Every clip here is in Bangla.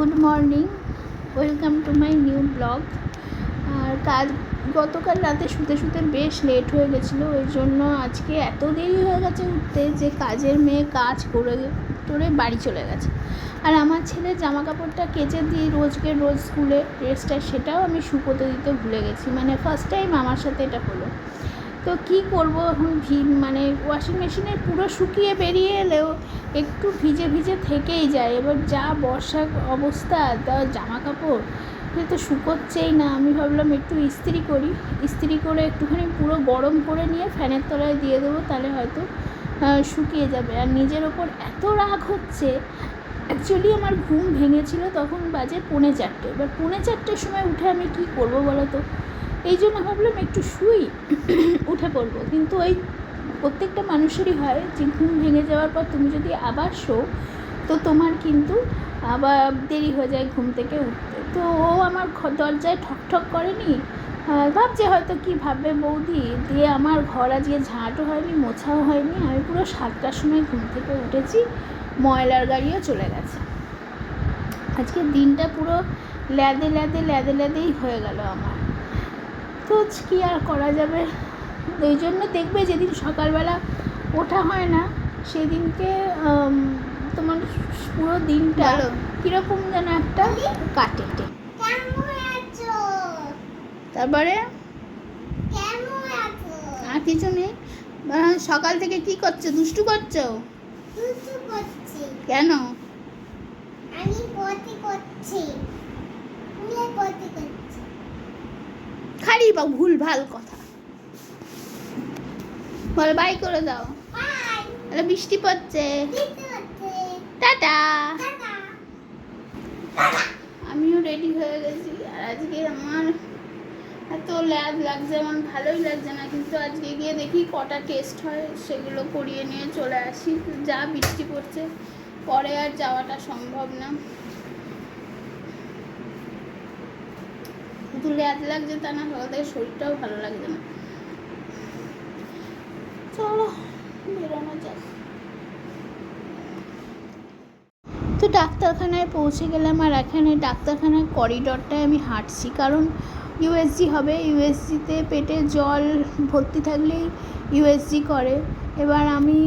Good morning, welcome to my new blog. আর কাজ গতকাল রাতে শুতে শুতে বেশ লেট হয়ে গেছিল, ওই জন্য আজকে এত দেরি হয়ে গেছে উঠতে যে কাজের মেয়ে কাজ করে করে বাড়ি চলে গেছে। আর আমার ছেলের জামা কাপড়টা কেচে দিই রোজকে রোজ স্কুলে ড্রেসটা সেটাও আমি শুকোতে দিতে ভুলে গেছি। মানে ফার্স্ট টাইম আমার সাথে এটা হলো। তো কি করব? এখন ভি মানে ওয়াশিং মেশিনে পুরো শুকিয়ে বেরিয়ে এলেও একটু ভিজে ভিজে থেকেই যায়। এবার যা বর্ষা অবস্থা, তা জামা কাপড় সে তো শুকোচ্ছেই না। আমি ভাবলাম একটু ইস্ত্রি করি। ইস্ত্রি করে একটুখানি পুরো গরম করে নিয়ে ফ্যানের তলায় দিয়ে দেবো, তাহলে হয়তো শুকিয়ে যাবে। আর নিজের ওপর এত রাগ হচ্ছে অ্যাকচুয়ালি আমার ঘুম ভেঙেছিল তখন বাজে পৌনে চারটে। এবার পৌনে চারটের সময় উঠে আমি কি করব বলো তো? এই জন্য ভাবলাম একটু শুই, উঠে পড়ব। কিন্তু ওই প্রত্যেকটা মানুষেরই হয় যে ঘুম ভেঙে যাওয়ার পর তুমি যদি আবার শো, তো তোমার কিন্তু আবার দেরি হয়ে যায় ঘুম থেকে উঠতে। তো ও আমার দরজায় ঠক ঠক করেনি। ভাবছে হয়তো কি ভাববে বৌদি, দিয়ে আমার ঘর আজকে ঝাঁটও হয়নি, মোছাও হয়নি, আমি পুরো সাতটার সময় ঘুম থেকে উঠেছি, ময়লার গাড়িও চলে গেছে। আজকে দিনটা পুরো ল্যাদে ল্যাদে ল্যাদে ল্যাদেই হয়ে গেল আমার। তো কী আর করা যাবে? ওই জন্য দেখবে যেদিন সকালবেলা ওঠা হয় না সেদিনকে তোমার পুরো দিনটা। কীরকম যেন একটা কাটে। তারপরে? আর কিছু নেই। সকাল থেকে কি করছ? দুষ্টু করছ? কেন? আমি করছি। করছি। খালি বা ভুল ভালো কথা? বল বাই করে দাও। বাই বৃষ্টি পড়ছে। টাটা। আমিও রেডি হয়ে গেছি। আর আজকে আমার এত ল্যাব লাগছে আমার ভালোই লাগছে না। কিন্তু আজকে গিয়ে দেখি কটা টেস্ট হয় সেগুলো করিয়ে নিয়ে চলে আসি। যা বৃষ্টি পড়ছে পরে আর যাওয়াটা সম্ভব না। শুধু ল্যাদ লাগছে তা না সকাল থেকে শরীরটাও ভালো লাগছে না। চলো, বেরোনো যাক। তো ডাক্তারখানায় পৌঁছে গেলাম, আর এখানে ডাক্তারখানার করিডরটায় আমি হাঁটছি, কারণ ইউএসজি হবে। ইউএসজিতে পেটে জল ভর্তি থাকলেই ইউএসজি করে। এবার আমি,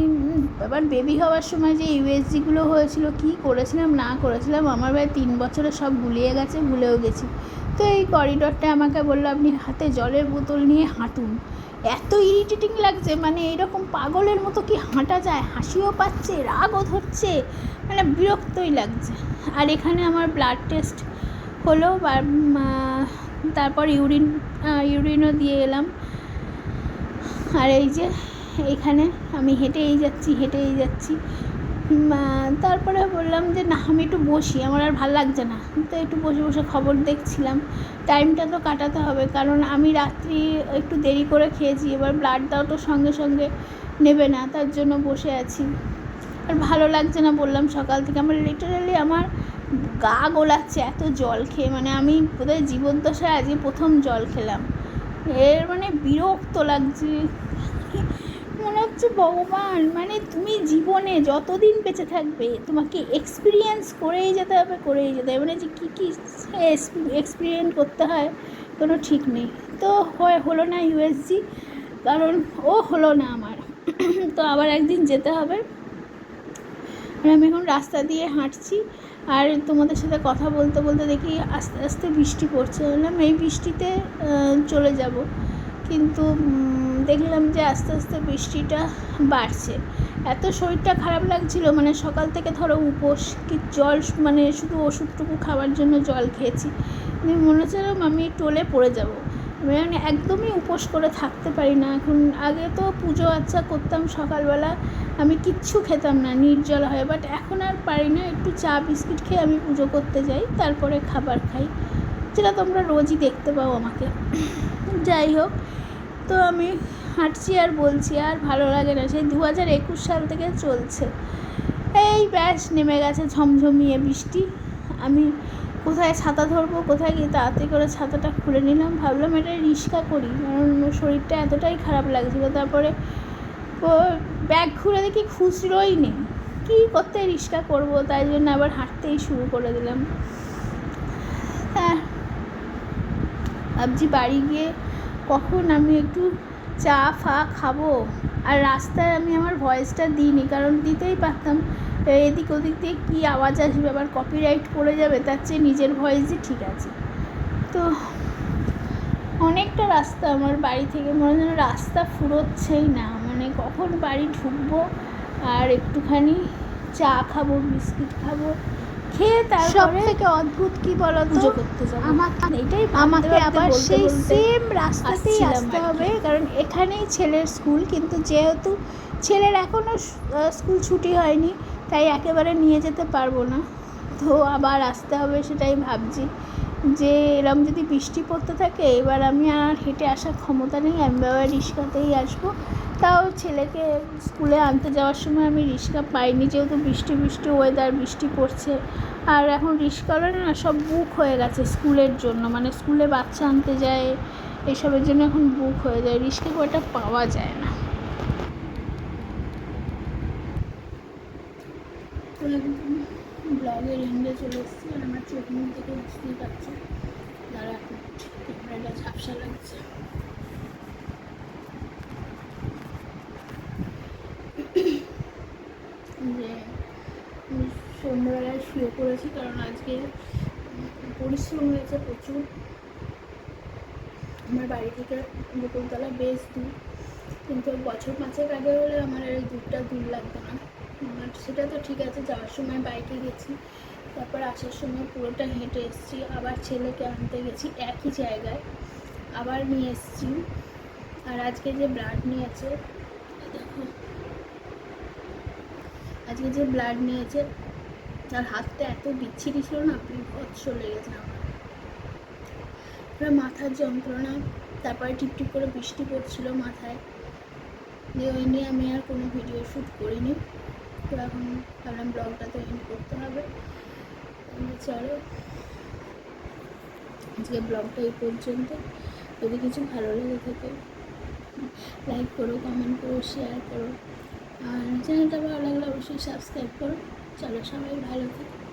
এবার বেবি হওয়ার সময় যে ইউএসজিগুলো হয়েছিল, কি করেছিলাম, না করেছিলাম, আমার প্রায় তিন বছরে সব গুলিয়ে গেছে, ভুলেও গেছি। তো এই করিডরটা আমাকে বলল, আপনি হাতে জলের বোতল নিয়ে হাঁটুন। এত ইরিটেটিং লাগছে মানে এরকম পাগলের মতো কি হাঁটা যায়? হাসিও পাচ্ছে, রাগও ধরছে মানে বিরক্তই লাগছে। আর এখানে আমার ব্লাড টেস্ট হলো তারপর ইউরিন ইউরিনও দিয়ে এলাম। আর এই যে এইখানে আমি হেঁটেই যাচ্ছি হেঁটেই যাচ্ছি। তারপরে বললাম যে, না, আমি একটু বসি, আমার আর ভালো লাগছে না। তো একটু বসে বসে খবর দেখছিলাম। টাইমটা তো কাটাতে হবে, কারণ আমি রাত্রি একটু দেরি করে খেয়েছি, এবার ব্লাড দাও তো সঙ্গে সঙ্গে নেবে না, তার জন্য বসে আছি। আর ভালো লাগছে না বললাম সকাল থেকে, আমার লিটারালি আমার গা গোলাচ্ছে, এত জল খেয়ে মানে আমি বোধহয় জীবদ্দশায় আজকে প্রথম জল খেলাম। এর মানে বিরক্ত লাগছে। মনে হচ্ছে ভগবান মানে তুমি জীবনে যতদিন বেঁচে থাকবে, তোমাকে এক্সপিরিয়েন্স করেই যেতে হবে, করেই যেতে হবে। মানে যে কী কী এক্সপিরিয়েন্স করতে হয়, কোনো ঠিক নেই। তো হয়, হলো না ইউএসজি কারণ ও হলো না আমার। তো আবার একদিন যেতে হবে। আমি এখন রাস্তা দিয়ে হাঁটছি, আর তোমাদের সাথে কথা বলতে বলতে দেখি আস্তে আস্তে বৃষ্টি পড়ছে। বললাম এই বৃষ্টিতে চলে যাব। কিন্তু দেখলাম যে আস্তে আস্তে বৃষ্টিটা বাড়ছে। এত শরীরটা খারাপ লাগছিল মানে সকাল থেকে ধরো উপোস কি জল মানে শুধু ওষুধটুকু খাওয়ার জন্য জল খেয়েছি। আমি মনে হচ্ছিলাম আমি টোলে পড়ে যাব। মানে একদমই উপোস করে থাকতে পারি না। এখন আগে তো পুজো আচ্ছা করতাম সকালবেলা, আমি কিচ্ছু খেতাম না, নির্জল হয়। বাট এখন আর পারি না, একটু চা, বিস্কিট খেয়ে আমি পুজো করতে যাই, তারপরে খাবার খাই। যেটা তোমরা রোজই দেখতে পাও আমাকে। যাই হোক তো আমি হাঁটছি আর বলছি, আর ভালো লাগে না। সেই দু হাজার একুশ সাল থেকে চলছে। এই ব্যাস, নেমে গেছে ঝমঝমিয়ে বৃষ্টি। আমি কোথায় ছাতা ধরবো, কোথায় গিয়ে তাড়াতাড়ি করে ছাতাটা খুলে নিলাম। ভাবলাম এটা রিক্সা করি, কারণ শরীরটা এতটাই খারাপ লাগছিল। তারপরে ব্যাগ ঘুরে দেখি খুচরোই নেই। কী করতে রিক্সা করব? তাই জন্য আবার হাঁটতেই শুরু করে দিলাম। হ্যাঁ ভাবছি বাড়ি গিয়ে কখন আমি একটু চা, ফা খাব? আর রাস্তায় আমি আমার ভয়েসটা দিইনি, কারণ দিতেই পারতাম। এদিক ওদিক দিয়ে কী আওয়াজ আসবে, আবার কপিরাইট পড়ে যাবে, তার চেয়ে নিজের ভয়েসই ঠিক আছে। তো অনেকটা রাস্তা আমার বাড়ি থেকে, মনে হয় রাস্তা ফুরোচ্ছেই না। মানে কখন বাড়ি ঢুকবো, আর একটুখানি চা খাব, বিস্কিট খাব খেয়ে তারপরে থেকে অদ্ভুত কি বলতো? পুজো করতে যাব। আমাকে এইটাই আমাকে আবার সেই সেম রাস্তাতেই আসতে হবে কারণ এখানেই ছেলের স্কুল কিন্তু যেহেতু ছেলের এখনও স্কুল ছুটি হয়নি তাই একেবারে নিয়ে যেতে পারব না। তো আবার আসতে হবে সেটাই ভাবছি। যে এরম যদি বৃষ্টি পড়তে থাকে এবার আমি আর হেঁটে আসার ক্ষমতা নেই আমি বাবার রিক্সাতেই আসব। তাও ছেলেকে স্কুলে আনতে যাওয়ার সময় আমি রিক্সা পাইনি, যেহেতু বৃষ্টি বৃষ্টি ওয়েদার বৃষ্টি পড়ছে। আর এখন রিক্সাওয়ালা না সব বুক হয়ে গেছে স্কুলের জন্য মানে স্কুলে বাচ্চা আনতে যায়, এসবের জন্য এখন বুক হয়ে যায় রিক্সা একটা পাওয়া যায় না। ব্লগের এন্ডে চলে এসেছি, আর আমার চোখ মুখ থেকে বুঝতেই পারছি, দাঁড়া ক্যামেরাটা ঝাপসা লাগছে যে আমি সন্ধ্যাবেলায় শুয়ে পড়েছি কারণ আজকে পরিশ্রম হয়েছে প্রচুর। আমার বাড়ি থেকে বকুলতলা বেশ দূর। কিন্তু বছর পাঁচেক আগে হলে আমার এই দূরটা দূর লাগতো না। আমার সেটা তো ঠিক আছে, যাওয়ার সময় বাইকে গেছি। তারপর আসার সময় পুরোটা হেঁটে এসেছি। আবার ছেলেকে আনতে গেছি একই জায়গায়। আবার নিয়ে এসেছি। আর আজকে যে ব্লাড নিয়েছে দেখো। আজকে যে ব্লাড নিয়েছে তার হাতটা এত বিচ্ছিরি ছিল না, বিভৎস লেগেছে আমার। পুরো মাথার যন্ত্রণা, তারপরে টিপটিপ করে বৃষ্টি পড়ছিল মাথায়। দিয়ে ওই নিয়ে আমি আর কোনো ভিডিও শ্যুট করিনি। তো এখন ভাবলাম ব্লগটা তো এন্ড করতে হবে। চলো, আজকে ব্লগটা এই পর্যন্ত। যদি কিছু ভালো লেগে থাকে লাইক করো কমেন্ট করো শেয়ার করো। আর চ্যানেলটা ভালো লাগলে অবশ্যই সাবস্ক্রাইব করো। চলো সবাই ভালো থাকো।